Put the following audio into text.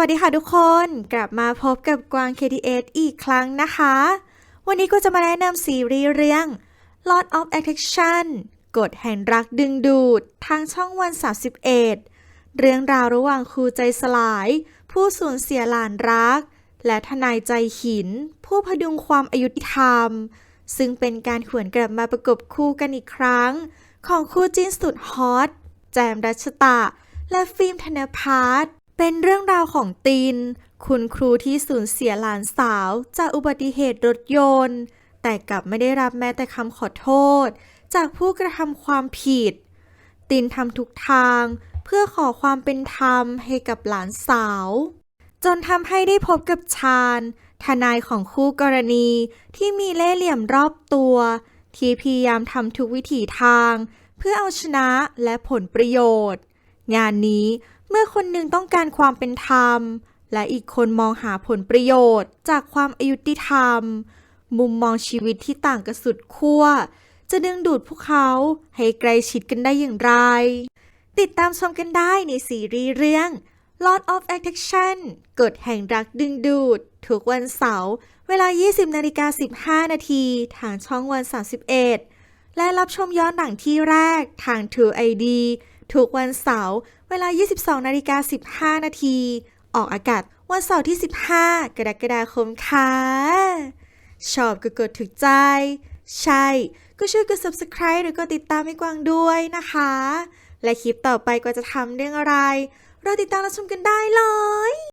วัสดีค่ะทุกคนกลับมาพบกับกวาง KTS อีกครั้งนะคะ วันนี้ก็จะมาแนะนำซีรีส์เรื่อง Lord of Attraction กฎแห่งรักดึงดูด ทางช่องวัน 31 เรื่องราวระหว่างครูใจสลาย ผู้สูญเสียหลานรัก และทนายใจหิน ผู้พดุงความอายุติธรรม ซึ่งเป็นการหวนกลับมาประกบคู่กันอีกครั้ง ของคู่จิ้นสุดฮอตแจมรัชตะ และฟิล์มธนพัฒน เป็นเรื่องราวของตินคุณครูที่สูญเสียหลานสาวจากอุบัติเหตุรถยนต์ แต่กลับไม่ได้รับแม้แต่คำขอโทษ จากผู้กระทำความผิดตินทำทุกทางเพื่อขอความเป็นธรรมให้กับหลานสาว จนทำให้ได้พบกับชาญ ทนายของคู่กรณีที่มีเล่ห์เหลี่ยมรอบตัว ที่พยายามทำทุกวิถีทาง เพื่อเอาชนะและผลประโยชน์ งานนี้ เมื่อคนหนึ่งต้องการความเป็นธรรม และอีกคนมองหาผลประโยชน์ จากความอายุติธรรม มุมมองชีวิตที่ต่างกันสุดขั้ว จะดึงดูดพวกเขาให้ใกล้ชิดกันได้อย่างไร ติดตามชมกันได้ในซีรีส์เรื่อง Lord of Attraction กฎแห่งรักดึงดูด ทุกวันเสาร์เวลา 20นาฬิกา15 นาที ทางช่องวัน 31 และรับชมย้อนหนังที่แรกทาง True ID ทุกวันเสาร์เวลา 22นาฬิกา15 นาที ออกอากาศวันเสาร์ที่ 15 กรกฎาคมค่ะ ชอบก็กดถูกใจ ใช่ ก็ช่วยกด subscribe หรือกดติดตามให้กวางด้วยนะคะ และคลิปต่อไปก็จะทำเรื่องอะไร เราติดตามรับชมกันได้เลย